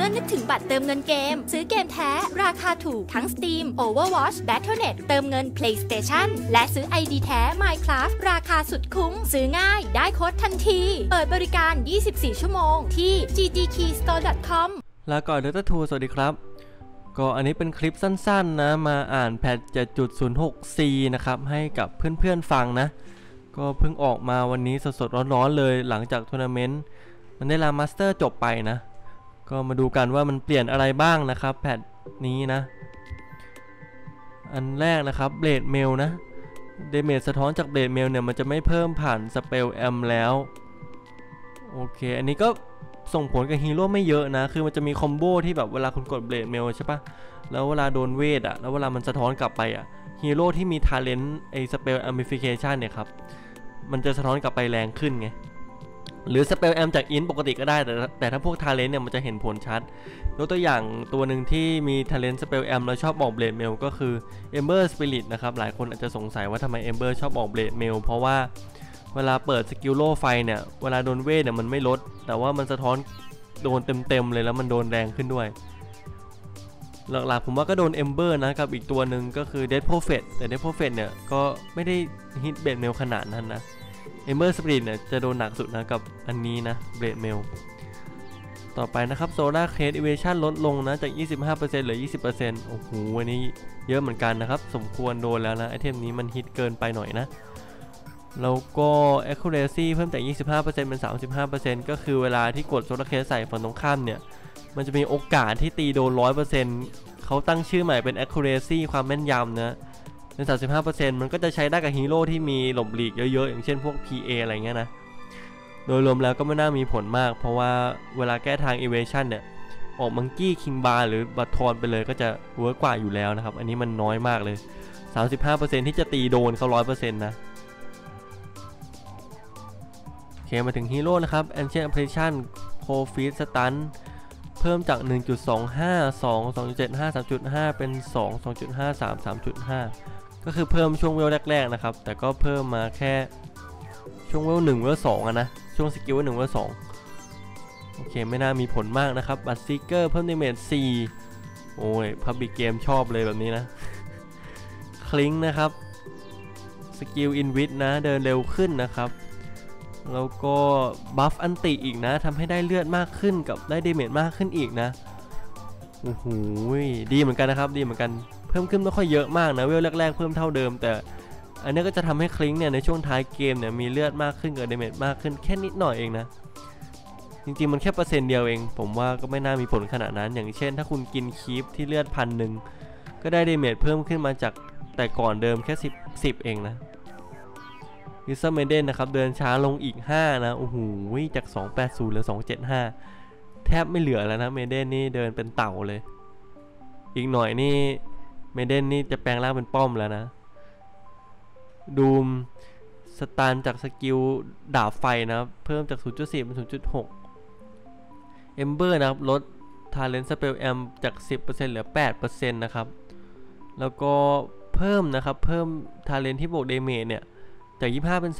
มื่อนึกถึงบัตรเติมเงินเกม ซื้อเกมแท้ ราคาถูกทั้ง Steam, Overwatch, Battle.net เติมเงิน PlayStation และซื้อ ID แท้ Minecraft ราคาสุดคุ้ม ซื้อง่ายได้โค้ดทันที เปิดบริการ 24 ชั่วโมง ที่ ggkeystore.com ลาก่อนเดต้าทูสวัสดีครับ ก็อันนี้เป็นคลิปสั้นๆนะมาอ่านแพท 7.06c นะครับให้กับเพื่อนๆฟังนะ ก็เพิ่งออกมาวันนี้สดๆร้อนๆเลยหลังจากทัวร์นาเมนต์มันได้ลามาสเตอร์จบไปนะ ก็มาดูกันว่ามันเปลี่ยนอะไรบ้างนะครับแพทนี้นะ อันแรกนะครับเบลดเมลนะเดเมจสะท้อนจากเบลดเมลเนี่ยมันจะไม่เพิ่มผ่านสเปลแอมแล้วโอเค อันนี้ก็ส่งผลกับฮีโร่ไม่เยอะนะ คือมันจะมีคอมโบที่แบบเวลาคุณกดเบลดเมลใช่ปะแล้วเวลาโดนเวทอะแล้วเวลามันสะท้อนกลับไปอะฮีโร่ที่มีทาเลนต์ไอ้สเปลแอมพลิฟิเคชันเนี่ยครับ มันจะสะท้อนกลับไปแรงขึ้นไง หรือสเปลแอมจากอินปกติก็ได้ แต่แต่ถ้าพวกทาเลนต์เนี่ยมันจะเห็นผลชัดยกตัวอย่างตัวหนึ่งที่มีทาเลนต์สเปลแอมแล้วชอบออกเบลดเมลก็คือ Ember Spirit นะครับ หลายคนอาจจะสงสัยว่าทำไม Ember ชอบออกเบลดเมลเพราะว่าเวลาเปิดสกิลโล่ไฟเนี่ย เวลาโดนเวทเนี่ยมันไม่ลด แต่ว่ามันสะท้อนโดนเต็มๆเลยแล้วมันโดนแรงขึ้นด้วย หลักๆผมว่าก็โดน Ember นะกับอีกตัวหนึ่งก็คือ Dead Prophet แต่ Dead Prophet เนี่ยก็ไม่ได้ฮิตเบลดเมลขนาดนั้นนะ Ember Spirit เนี่ยจะโดนหนักสุดนะกับอันนี้นะเบลดเมลต่อไปนะครับ Solar Crate Evasion ลดลงนะจาก 25%เหลือ 20%โอ้โหวันนี้เยอะเหมือนกันนะครับ สมควรโดนแล้วนะไอเทมนี้มันฮิตเกินไปหน่อยนะ แล้วก็ accuracy เพิ่มจาก 25%เป็น 35%ก็คือเวลาที่กด Solar Crate ใส่ฝั่งตรงข้ามเนี่ย มันจะมีโอกาสที่ตีโดน 100%เขาตั้งชื่อใหม่เป็น accuracy ความแม่นยำนะ เป็น35%มันก็จะใช้ได้กับฮีโร่ที่มีหลบหลีกเยอะๆ อย่างเช่นพวก PA อะไรเงี้ยนะ โดยรวมแล้วก็ไม่น่ามีผลมาก เพราะว่าเวลาแก้ทาง evasion เนี่ย ออกมังกี้คิงบาร์หรือบัตทอนไปเลยก็จะเวิร์กกว่าอยู่แล้วนะครับ อันนี้มันน้อยมากเลย 35%ที่จะตีโดนเขา100%นะโอเคมาถึงฮีโร่นะครับ Ancient Apparition c o f e e d Stun เพิ่มจาก 1.25 2 2.75 3.5 เป็น 2 2.5 3 3.5 ก็คือเพิ่มช่วงเวลแรกๆนะครับ แต่ก็เพิ่มมาแค่ช่วงเวล1เวล2อะนะ ช่วงสกิลเวล1เวล2โอเค ไม่น่ามีผลมากนะครับ บัตซิเกอร์เพิ่มดาเมจ4โอ้ยพับบิเกมชอบเลยแบบนี้นะ คลิงนะครับสกิลอินวิทนะเดินเร็วขึ้นนะครับ แล้วก็บัฟอันติอีกนะทำให้ได้เลือดมากขึ้นกับได้เดเมจมากขึ้นอีกนะโอ้โหดีเหมือนกันนะครับ ดีเหมือนกัน เพิ่มขึ้นไม่ค่อยเยอะมากนะเวลแรกๆเพิ่มเท่าเดิม แต่อันนี้ก็จะทำให้คลิงเนี่ยในช่วงท้ายเกมเนี่ยมีเลือดมากขึ้นกับเดเมจมากขึ้นแค่นิดหน่อยเองนะจริงๆมันแค่เปอร์เซ็นต์เดียวเอง ผมว่าก็ไม่น่ามีผลขนาดนั้น อย่างเช่น ถ้าคุณกินคีฟที่เลือดพันหนึ่งก็ได้เดเมจเพิ่มขึ้นมาจากแต่ก่อนเดิมแค่ 10 10 เองนะยูเซอร์เมเดนนะครับ เดินช้าลงอีก 5 นะ โอ้โห จาก 280เหลือ 275 แทบไม่เหลือแล้วนะ เมเดนนี่เดินเป็นเต่าเลย อีกหน่อยนี่ มเดนนี่จะแปลงร่างเป็นป้อมแล้วนะ ดูมสตาร์จากสกิลดาบไฟนะเพิ่มจาก 0.4 เป็น 0.6 เอมเบอร์นะครับลด Talent Spell Amp จาก 10%เหลือ 8%นะครับ แล้วก็เพิ่มนะครับ เพิ่ม Talent ที่บวก Damage เนี่ย จาก 25 เป็น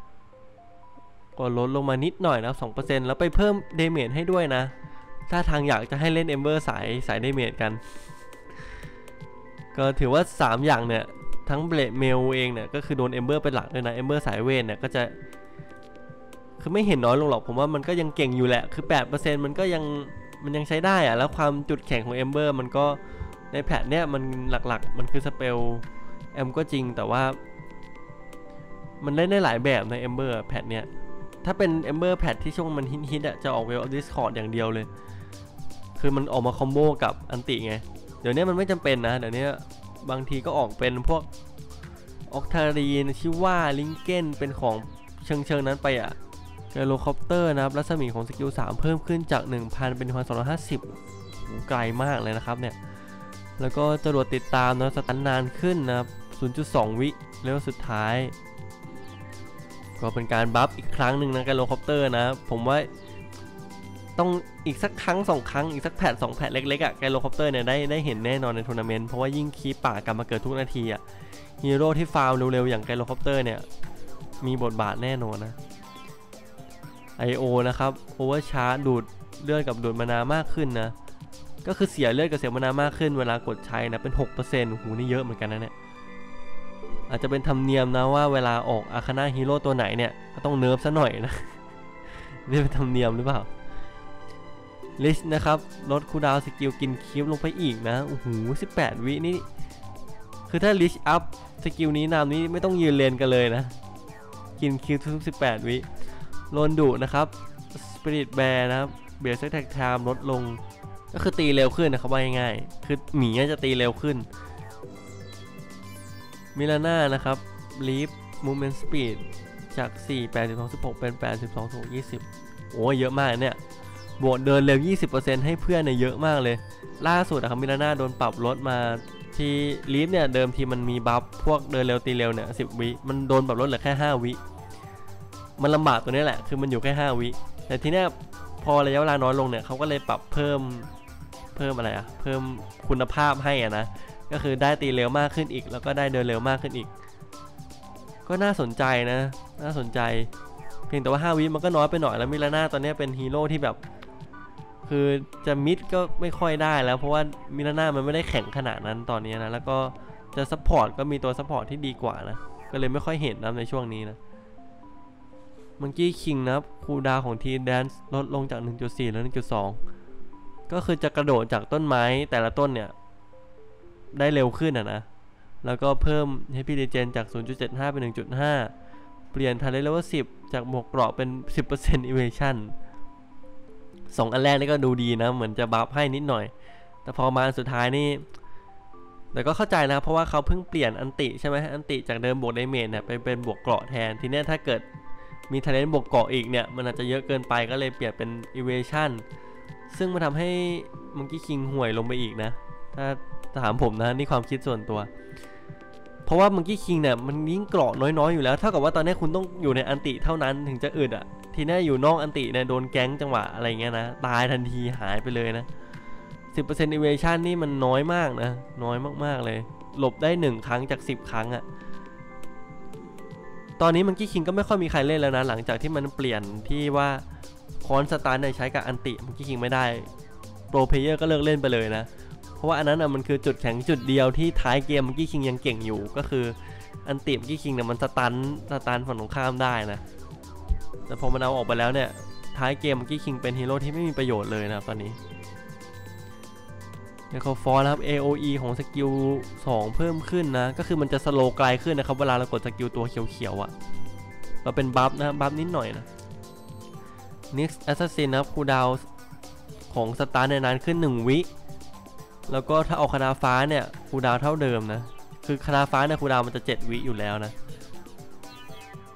30 ก็ลดลงมานิดหน่อยนะ2%แล้วไปเพิ่ม Damage ให้ด้วยนะ ถ้าทางอยากจะให้เล่น Ember สายสาย Damage กัน ก็ถือว่า 3 อย่างเนี่ย ทั้งเบลเมลเองเนี่ย ก็คือโดน Ember เป็นหลักเลยนะ Ember สายเวทเนี่ย ก็จะ คือไม่เห็นน้อยลงหรอกผมว่ามันก็ยังเก่งอยู่แหละ คือ 8%มันก็ยังมันยังใช้ได้อะแล้วความจุดแข็งของ Ember มันก็ในแพทเนี่ยมันหลักๆ มันคือสเปลแอมก็จริงแต่ว่า มันเล่นได้หลายแบบใน Ember แพทเนี่ย ถ้าเป็น Ember แพทที่ช่วงมันฮิตๆอะจะออกเวล Discord อย่างเดียวเลย คือมันออกมาคอมโบกับอันติไง เดี๋ยวนี้มันไม่จำเป็นนะ เดี๋ยวนี้บางทีก็ออกเป็นพวกออกทารีนชิว่าลิงเกนเป็นของเชิงเชิงนั้นไปอะเฮโลคอปเตอร์นะครับรัศมีของสกิล3 เพิ่มขึ้นจาก 1,000 เป็น1,250ไกลมากเลยนะครับเนี่ย แล้วก็จรวดติดตามนะสตันนานขึ้นนะครับ 0.2 วิเร็วสุดท้าย ก็เป็นการบัฟอีกครั้งหนึ่งนะกับโลคอปเตอร์นะ ผมว่า ต้องอีกสักครั้งสองครั้งอีกสักแพทสองแพทเล็กๆอะ่ะไกโลคอปเตอร์เนี่ยได้ได้เห็นแน่นอนในทัวร์นาเมนต์เพราะว่ายิ่งคีป่ากลับมาเกิดทุกนาทีอะ่ะฮีโร่ที่ฟาวเร็วๆ อย่างไกโลคอปเตอร์เนี่ย มีบทบาทแน่นอนนะ I.O. นะครับโอเวอร์ชาร์ดูดเลือดกับดูดมานามากขึ้นนะ ก็คือเสียเลือดกับเสียมานามากขึ้นเวลากดใช้นะเป็น6%โอ้โหนี่เยอะเหมือนกันนะเนี่ยอาจจะเป็นธรรมเนียมนะว่าเวลาออกอาคาน่าฮีโร่ตัวไหนเนี่ยก็ต้องเนิร์ฟซะหน่อยนะ นี่เป็นธรรมเนียมหรือเปล่า ลิชนะครับลดคูดาวสกิลกินคิวลงไปอีกนะโอ้โห18 วินี่ คือถ้าลิชอัพสกิลนี้นามนี้ไม่ต้องยืนเลนกันเลยนะ กินคิวทุก18 วิโลนดุนะครับสปิริตแบร์นะครับเบียร์เซ็กแท็กไทม์ลดลง ก็คือตีเร็วขึ้นนะครับว่าง่ายๆคือหมีจะตีเร็วขึ้นมิลาน่านะครับลีฟมูเมนต์สปีดจาก 4 8 2 16 เป็น8 12 20 โอ้เยอะมากเนี่ย บวกเดินเร็ว 20%ให้เพื่อนเนี่ยเยอะมากเลย ล่าสุดนะครับมิลาน่าโดนปรับลดมาที่ลีฟเนี่ยเดิมทีมันมีบัฟพวกเดินเร็วตีเร็วเนี่ย10วิมันโดนปรับลดเหลือแค่ 5 วิ มันลำบากตัวนี้แหละ คือมันอยู่แค่ 5 วิ แต่ทีเนี้ยพอระยะเวลาน้อยลงเนี่ยเขาก็เลยปรับเพิ่มเพิ่มอะไรอะเพิ่มคุณภาพให้อะนะก็คือได้ตีเร็วมากขึ้นอีก แล้วก็ได้เดินเร็วมากขึ้นอีก ก็น่าสนใจนะ น่าสนใจ เพียงแต่ว่า 5 วิมันก็น้อยไปหน่อยแล้วมิลาน่าตอนนี้เป็นฮีโร่ที่แบบ คือจะมิดก็ไม่ค่อยได้แล้ว เพราะว่ามิลาน่ามันไม่ได้แข็งขนาดนั้นตอนนี้นะแล้วก็จะซัพพอร์ตก็มีตัวซัพพอร์ตที่ดีกว่านะก็เลยไม่ค่อยเห็นนะในช่วงนี้นะมังกี้คิงนะครับคูดาวของทีแดนซ์ลดลงจาก 1.4 แล้ว 1.2 ก็คือจะกระโดดจากต้นไม้แต่ละต้นเนี่ย ได้เร็วขึ้นอะนะ แล้วก็เพิ่ม Happy Regen จาก 0.75 เป็น 1.5 เปลี่ยนทาเลเลเวล10 จากหมวกเกราะเป็น 10% Evasion สองอันแรกนี่ก็ดูดีนะ เหมือนจะบัฟให้นิดหน่อย แต่พอมาอันสุดท้ายนี่ แต่ก็เข้าใจนะ เพราะว่าเขาเพิ่งเปลี่ยนอันติใช่ไหมอันติจากเดิมบวกไดเมจเนี่ยไปเป็นบวกเกราะแทน ทีนี้ถ้าเกิดมีทาเลนบวกเกราะอีกเนี่ย มันอาจจะเยอะเกินไปก็เลยเปลี่ยนเป็น Evasion ซึ่งมันทำให้มังกี้คิงห่วยลงไปอีกนะ ถ้าถามผมนะนี่ความคิดส่วนตัว เพราะว่ามังกี้คิงเนี่ยมันยิ่งเกราะน้อยๆอยู่แล้วเท่ากับว่าตอนนี้คุณต้องอยู่ในอันติเท่านั้นถึงจะอึดอะ ทีนี้อยู่นอกอันติเนี่ยโดนแก๊งจังหวะอะไรเงี้ยนะตายทันทีหายไปเลยนะ10% evasion นี่มันน้อยมากนะ น้อยมากๆเลย หลบได้ 1 ครั้งจาก 10 ครั้งอะตอนนี้มังกี้คิงก็ไม่ค่อยมีใครเล่นแล้วนะ หลังจากที่มันเปลี่ยนที่ว่าคอนสตาร์เนี่ยใช้กับอันติมังกี้คิงไม่ได้ โปรเพเยอร์ก็เลิกเล่นไปเลยนะ เพราะว่าอันนั้นอะมันคือจุดแข็งจุดเดียวที่ท้ายเกมมังกี้คิงยังเก่งอยู่ก็คืออันติมังกี้คิงเนี่ยมันสตันสตันฝั่งตรงข้ามได้นะ แต่พอมันเอาออกไปแล้วเนี่ยท้ายเกมมังกี้คิงเป็นฮีโร่ที่ไม่มีประโยชน์เลยนะครับตอนนี้เดคอฟอร์นะครับ AOE ของสกิล2เพิ่มขึ้นนะ ก็คือมันจะสโลว์ไกลขึ้นนะครับ เวลาเรากดสกิลตัวเขียวๆอะ่ะเราเป็นบัฟนะบัฟนิดหน่อยนะ Nix Assassin นะครับคูดาวของสตาร์ในนานขึ้น 1 วิ แล้วก็ถ้าเอาคานาฟ้าเนี่ยคูดาวเท่าเดิมนะ คือคานาฟ้าเนี่ยคูดาวมันจะ 7 วิอยู่แล้วนะ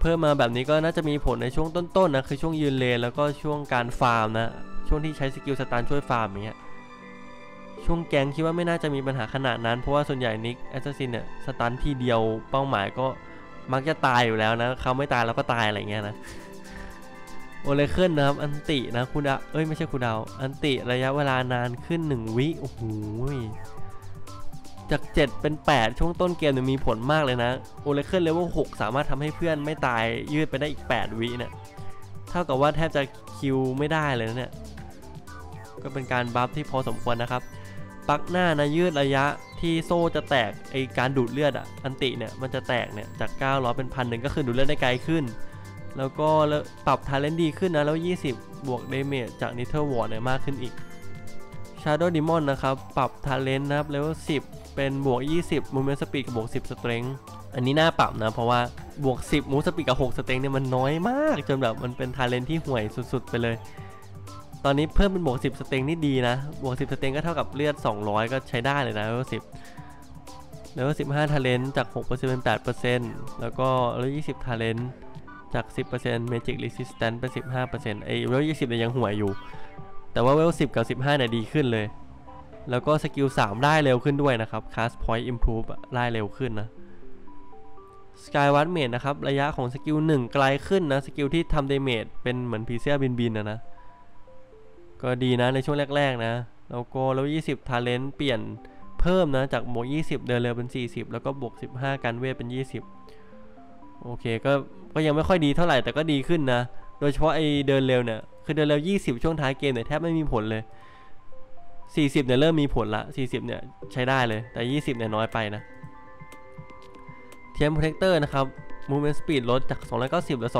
เพิ่มมาแบบนี้ก็น่าจะมีผลในช่วงต้นๆนะคือช่วงยืนเลนแล้วก็ช่วงการฟาร์มนะ ช่วงที่ใช้สกิลสตาร์ช่วยฟาร์มอย่างเงี้ย ช่วงแกงคิดว่าไม่น่าจะมีปัญหาขนาดนั้น เพราะว่าส่วนใหญ่นิกแอสซัสซินเนี่ยสตันทีเดียวเป้าหมายก็มักจะตายอยู่แล้วนะเขาไม่ตายเราก็ตายอะไรเงี้ยนะ โอเลเคิลนะครับ อันตินะคูดาเอ้ยไม่ใช่คูดาวอันติระยะเวลานานขึ้น 1 วิ โอ้โห จาก 7 เป็น 8 ช่วงต้นเกมเนี่ยมีผลมากเลยนะ โอเลเคิลเลเวล6สามารถทำให้เพื่อนไม่ตายยืดไปได้อีก 8 วิเนี่ย เท่ากับว่าแทบจะคิวไม่ได้เลยนะเนี่ย ก็เป็นการบัฟที่พอสมควรนะครับ ปักหน้านะยืดระยะที่โซ่จะแตกไอการดูดเลือดอะอันติเนี่ยมันจะแตกเนี่ยจาก 900 เป็นพันหนึ่งก็คือดูดเลือดได้ไกลขึ้น แล้วก็ปรับทาเลนดีขึ้นนะ แล้ว 20 บวกเดเมจจากนิเทอร์วอร์เนี่ยมากขึ้นอีก Shadow Demon นะครับ ปรับทาเลนนะครับเลเว10 เป็นบวก 20 Movement Speed กับบวก 10 Strength อันนี้น่าปรับนะ เพราะว่าบวก 10 Move Speed กับ 6 Strength เนี่ยมันน้อยมาก จนแบบมันเป็นทาเลนที่ห่วยสุดๆ ไปเลย ตอนนี้เพิ่มเป็นบวก 10 Strength นี่ดีนะ บวก 10 Strength ก็เท่ากับเลือด 200 ก็ใช้ได้เลยนะเลเวล10เลเวล15ทาเลนจาก6%เป็น8%แล้วก็เลเวล20ทาเลน จาก 10% Magic Resistance เป็น 15%ไอ้เวล20เนี่ยยังห่วยอยู่ แต่ว่าเวล10 กับ 15เนี่ยดีขึ้นเลย แล้วก็สกิล3ได้เร็วขึ้นด้วยนะครับ Cast Point Improve ได้เร็วขึ้นนะ Skyward Mage นะครับ ระยะของสกิล1 ไกลขึ้นนะ สกิลที่ทำ Damage เป็นเหมือนพีเซียบินบินนะนะ ก็ดีนะในช่วงแรก ๆ นะ แล้วก็แล้ว20 Talent เปลี่ยนเพิ่มนะ จากบวก 20 เดินเร็วเป็น 40 แล้วก็บวก 15 กันเวทเป็น 20 โอเคก็ก็ยังไม่ค่อยดีเท่าไหร่แต่ก็ดีขึ้นนะ โดยเฉพาะไอเดินเร็วเนี่ย คือเดินเร็ว 20 ช่วงท้ายเกมเนี่ยแทบไม่มีผลเลย 40เนี่ยเริ่มมีผลละ 40เนี่ยใช้ได้เลยแต่ 20เนี่ยน้อยไปนะเทียมโปรเทคเตอร์นะครับ movement speed ลดจาก 290เหลือ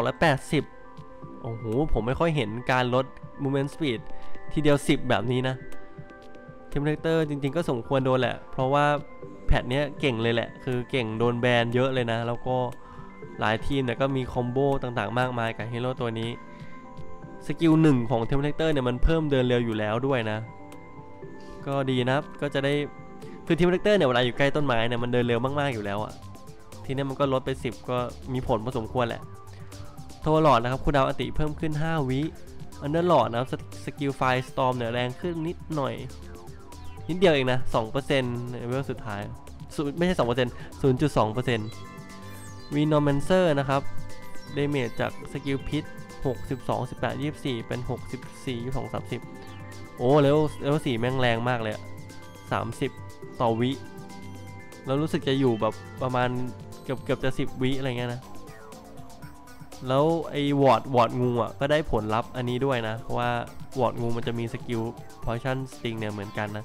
280 โอ้โห ผมไม่ค่อยเห็นการลด movement speed ทีเดียว 10 แบบนี้นะเทียมโปรเทคเตอร์จริงๆก็สมควรโดนแหละ เพราะว่าแพทเนี้ยเก่งเลยแหละ คือเก่งโดนแบนเยอะเลยนะ แล้วก็ หลายทีมเนี่ยก็มีคอมโบต่างๆ มากมายกับฮีโร่ตัวนี้ สกิลหนึ่งของเทมเพลเตอร์เนี่ยมันเพิ่มเดินเร็วอยู่แล้วด้วยนะ ก็ดีนะก็จะได้คือเทมเพลเตอร์เนี่ยเวลาอยู่ใกล้ต้นไม้เนี่ยมันเดินเร็วมากๆอยู่แล้วอะทีนี้มันก็ลดไป 10 ก็มีผลพอสมควรแหละ โทรหลอดนะครับคูดาวอติเพิ่มขึ้น 5 วิอันเดอร์หลอดนะครับสกิลไฟสตอมเนี่ยแรงขึ้นนิดหน่อยนิดเดียวเองนะ2%ในเวลสุดท้ายไม่ใช่2% 0.2% วีนอมเมนเซอร์นะครับเดเมจจากสกิลพิษ62 18 24 เป็น 64 22 30 โอ้เลเวลเลเวล4แม่งแรงมากเลยอะ30 ต่อวิแล้วรู้สึกจะอยู่แบบประมาณเกือบเกือบจะ 10 วิอะไรเงี้ยนะ แล้วไอ้วอร์ดวอร์ดงูอะก็ได้ผลลัพธ์อันนี้ด้วยนะ เพราะว่าวอร์ดงูมันจะมีสกิลพอยชั่นสติงเนี่ยเหมือนกันนะ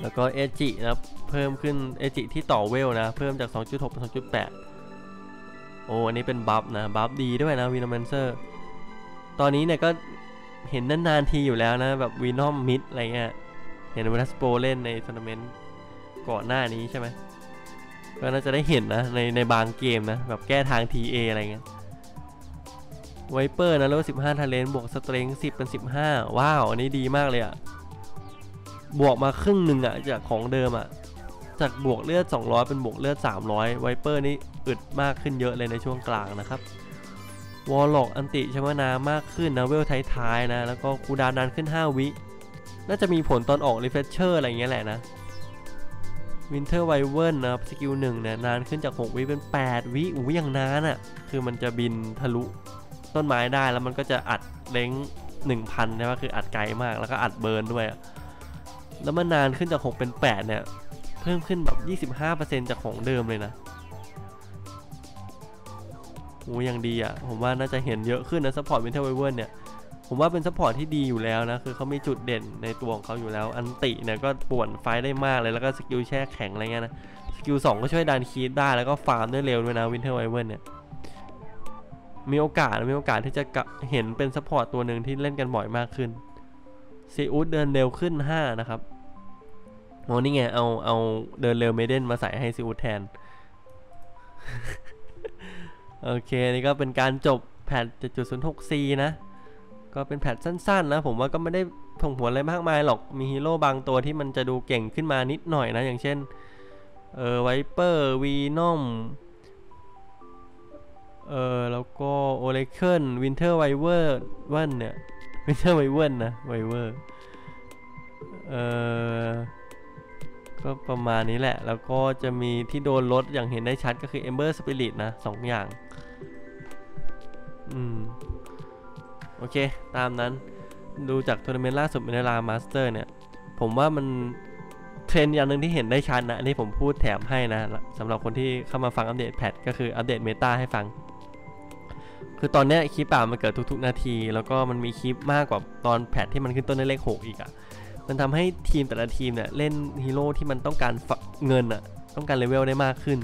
แล้วก็เอจินะ เพิ่มขึ้นเอจิที่ต่อเวลนะ เพิ่มจาก 2.6 เป็น 2.8 โอ้ อันนี้เป็นบัฟนะ บัฟดีด้วยนะวีนอมเมนเซอร์ตอนนี้เนี่ยก็เห็นนานๆทีอยู่แล้วนะ แบบวีนอมมิดอะไรเงี้ย เห็นวัสโปเล่นในทัวร์นาเมนต์ก่อนหน้านี้ใช่ไหมก็น่าจะได้เห็นนะ ในในบางเกมนะ แบบแก้ทาง TA อะไรเงี้ยไวเปอร์นะแล้ว15ทาเลนบวกสเตรง10 เป็น 15 ว้าว อันนี้ดีมากเลยอะบวกมาครึ่งหนึ่งอะจากของเดิมอะ จากบวกเลือด 200 เป็นบวกเลือด 300 ไวเปอร์นี่อึดมากขึ้นเยอะเลยในช่วงกลางนะครับวอลล็อกอันติชมนามากขึ้นนะเวลท้ายๆนะ แล้วก็คูดาวนานขึ้น 5 วิ น่าจะมีผลตอนออกรีเฟชเชอร์อะไรเงี้ยแหละนะวินเทอร์ไวเวิร์นนะครับสกิลหนึ่งเนี่ยนานขึ้นจาก 6 วิเป็น 8 วิอู้ย่างนานอะ่ะ คือมันจะบินทะลุต้นไม้ได้แล้วมันก็จะอัดเล้ง 1,000ใช่ไหมคืออัดไกลมากแล้วก็อัดเบิร์นด้วย แล้วมันนานขึ้นจาก 6 เป็น 8 เนี่ย พิ่มขึ้นแบบ 25%จากของเดิมเลยนะโอ้ยังดีอะ ผมว่าน่าจะเห็นเยอะขึ้นนะซัพพอร์ตวินเทอร์ไวเวิร์เนี่ย ผมว่าเป็นซัพพอร์ตที่ดีอยู่แล้วนะ คือเขามีจุดเด่นในตัวของเขาอยู่แล้ว อันติเนี่ยก็ป่วนไฟได้มากเลย แล้วก็สกิลแช่แข็งอะไรเงี้ยนะ สกิล2ก็ช่วยดันคีดได้ แล้วก็ฟาร์มได้เร็วด้วยนะวินเทอร์ไวเวิร์เนี่ย มีโอกาส มีโอกาสที่จะเห็นเป็นซัพพอร์ตตัวหนึ่งที่เล่นกันบ่อยมากขึ้นซีอูดเดินเร็วขึ้น 5 นะครับ โอ้นี่ไง เอา เอาเดินเร็วเมเดนมาใส่ให้ซีอูดแทน โอเค นี่ก็เป็นการจบแพท 7.06C นะ ก็เป็นแพทสั้นๆนะ ผมว่าก็ไม่ได้ส่งผลอะไรมากมายหรอก มีฮีโร่บางตัวที่มันจะดูเก่งขึ้นมานิดหน่อยนะ อย่างเช่น เออไวเปอร์วีนอมเออแล้วก็โอเลเคิลวินเทอร์ไวเวอร์วันเนี่ยวินเทอร์ไวเวอร์นะไวเวอร์เออ ก็ประมาณนี้แหละ แล้วก็จะมีที่โดนลดอย่างเห็นได้ชัดก็คือ Ember Spirit นะสองอย่าง อืม โอเค ตามนั้น ดูจากทัวร์นาเมนต์ล่าสุดเมนลามาสเตอร์เนี่ย ผมว่ามันเทรนด์อย่างหนึ่งที่เห็นได้ชัดนะ อันนี้ผมพูดแถมให้นะสำหรับคนที่เข้ามาฟังอัปเดตแพทก็คืออัปเดตเมตาให้ฟัง คือตอนนี้คลิปป่ามันเกิดทุกๆ นาที แล้วก็มันมีคลิปมากกว่าตอนแพทที่มันขึ้นต้นด้วยเลข 6 อีกอะ่ะ มันทำให้ทีมแต่ละทีมเนี่ยเล่นฮีโร่ที่มันต้องการเงินอะ่ะต้องการเลเวลได้มากขึ้น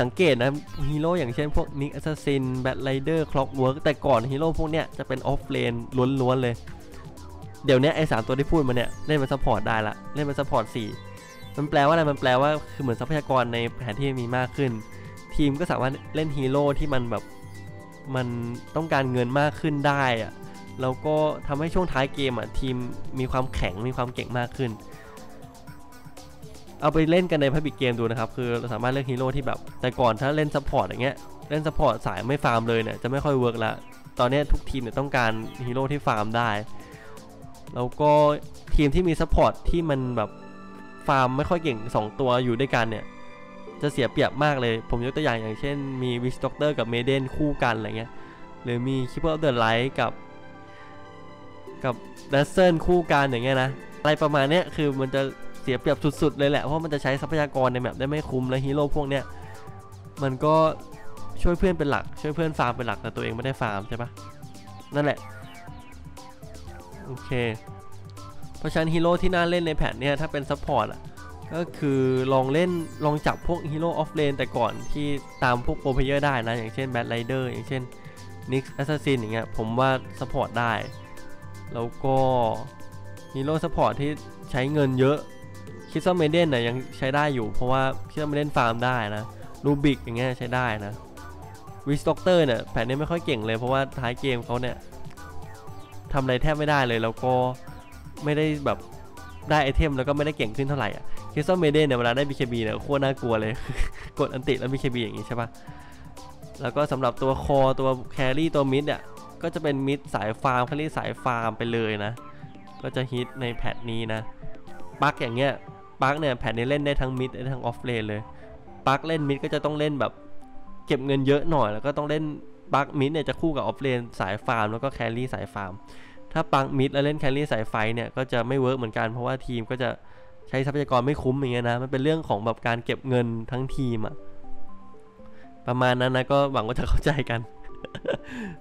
สังเกตนะฮีโร่อย่างเช่นพวกนิกแอสซัสซินแบทไรเดอร์คล็อกเวิร์กแต่ก่อนฮีโร่พวกเนี้ยจะเป็นออฟเลนล้วนๆเลย เดี๋ยวนี้ไอ้สามตัวที่พูดมาเนี่ยเล่นเป็นซัพพอร์ตได้ละเล่นเป็นซัพพอร์ตสี่มันแปลว่าอะไรมันแปลว่าคือเหมือนทรัพยากรในแผนที่มีมากขึ้น ทีมก็สามารถเล่นฮีโร่ที่มันแบบมันต้องการเงินมากขึ้นได้อะ แล้วก็ทำให้ช่วงท้ายเกมอะทีมมีความแข็งมีความเก่งมากขึ้น เอาไปเล่นกันในพับบิกเกมดูนะครับ คือเราสามารถเลือกฮีโร่ที่แบบ แต่ก่อนถ้าเล่นซัพพอร์ตอย่างเงี้ยเล่นซัพพอร์ตสายไม่ฟาร์มเลยเนี่ยจะไม่ค่อยเวิร์กละตอนนี้ทุกทีมเนี่ยต้องการฮีโร่ที่ฟาร์มได้ แล้วก็ทีมที่มีซัพพอร์ตที่มันแบบฟาร์มไม่ค่อยเก่ง 2 ตัวอยู่ด้วยกันเนี่ยจะเสียเปรียบมากเลย ผมยกตัวอย่างอย่างเช่นมีวิสต็อกเตอร์กับเมเดนคู่กันอะไรเงี้ย หรือมีคิปเปอร์เดอะไลท์กับ กับดัซเซิลคู่กันอย่างเงี้ยนะอะไรประมาณเนี้ยคือมันจะเสียเปรียบสุดๆเลยแหละเพราะมันจะใช้ทรัพยากรในแมปได้ไม่คุ้มและฮีโร่พวกเนี้ยมันก็ช่วยเพื่อนเป็นหลัก ช่วยเพื่อนฟาร์มเป็นหลักแต่ตัวเองไม่ได้ฟาร์มใช่ปะนั่นแหละโอเคเพราะฉะนั้นฮีโร่ที่น่าเล่นในแพทเนี่ยถ้าเป็นซัพพอร์ตอะก็คือลองเล่นลองจับพวกฮีโร่ออฟเลนแต่ก่อนที่ตามพวกโปรเพเยอร์ได้นะ อย่างเช่นแบทไรเดอร์อย่างเช่นนิกแอสซัสซินอย่างเงี้ยผมว่าซัพพอร์ตได้ แล้วก็ฮีโร่ซัพพอร์ตที่ใช้เงินเยอะคิดว่าเมเดนน่ะยังใช้ได้อยู่ เพราะว่าคิดว่าเมเดนฟาร์มได้นะรูบิกอย่างเงี้ยใช้ได้นะวิสต็อกเตอร์เนี่ยแผนนี้ไม่ค่อยเก่งเลย เพราะว่าท้ายเกมเขาเนี่ยทำอะไรแทบไม่ได้เลย แล้วก็ไม่ได้แบบได้ไอเทมแล้วก็ไม่ได้เก่งขึ้นเท่าไหร่อะคิดว่าเมเดนเนี่ยเวลาได้ BKB เนี่ยโคตรน่ากลัวเลย กดอันติแล้ว BKB อย่างงี้ใช่ปะแล้วก็สำหรับตัวคอตัวแครี่ตัวมิดอะ ก็จะเป็นมิดสายฟาร์มแครี่สายฟาร์มไปเลยนะ ก็จะฮิตในแพทนี้นะปักอย่างเงี้ยปักเนี่ยแพทนี้เล่นได้ทั้งมิดได้ทั้งออฟเลนเลยปักเล่นมิดก็จะต้องเล่นแบบเก็บเงินเยอะหน่อยแล้วก็ต้องเล่นปักมิดเนี่ยจะคู่กับออฟเลนสายฟาร์มแล้วก็แครี่สายฟาร์มถ้าปักมิดแล้วเล่นแครี่สายไฟเนี่ยก็จะไม่เวิร์กเหมือนกันเพราะว่าทีมก็จะใช้ทรัพยากรไม่คุ้มอย่างเงี้ยนะมันเป็นเรื่องของแบบการเก็บเงินทั้งทีมอะประมาณนั้นนะก็หวังว่าจะเข้าใจกัน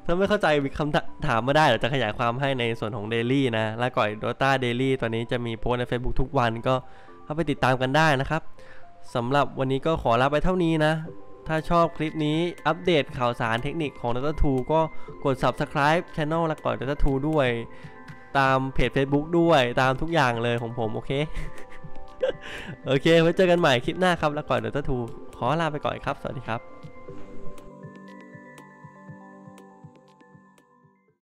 ถ้าไม่เข้าใจมีคำถามมาได้เดี๋ยวจะขยายความให้ในส่วนของ Daily นะแล้วก่อย Dota Daily ตอนนี้จะมีโพสใน Facebook ทุกวันก็เข้าไปติดตามกันได้นะครับสำหรับวันนี้ก็ขอลาไปเท่านี้นะ ถ้าชอบคลิปนี้อัปเดตข่าวสารเทคนิคของ Dota 2ก็กด Subscribe Channel และก่อย Dota 2ด้วย ตามเพจ Facebook ด้วยตามทุกอย่างเลยของผมโอเค โอเคไว้เจอกันใหม่คลิปหน้าครับแล้วก่อน Dota 2ขอลาไปก่อนครับ สวัสดีครับ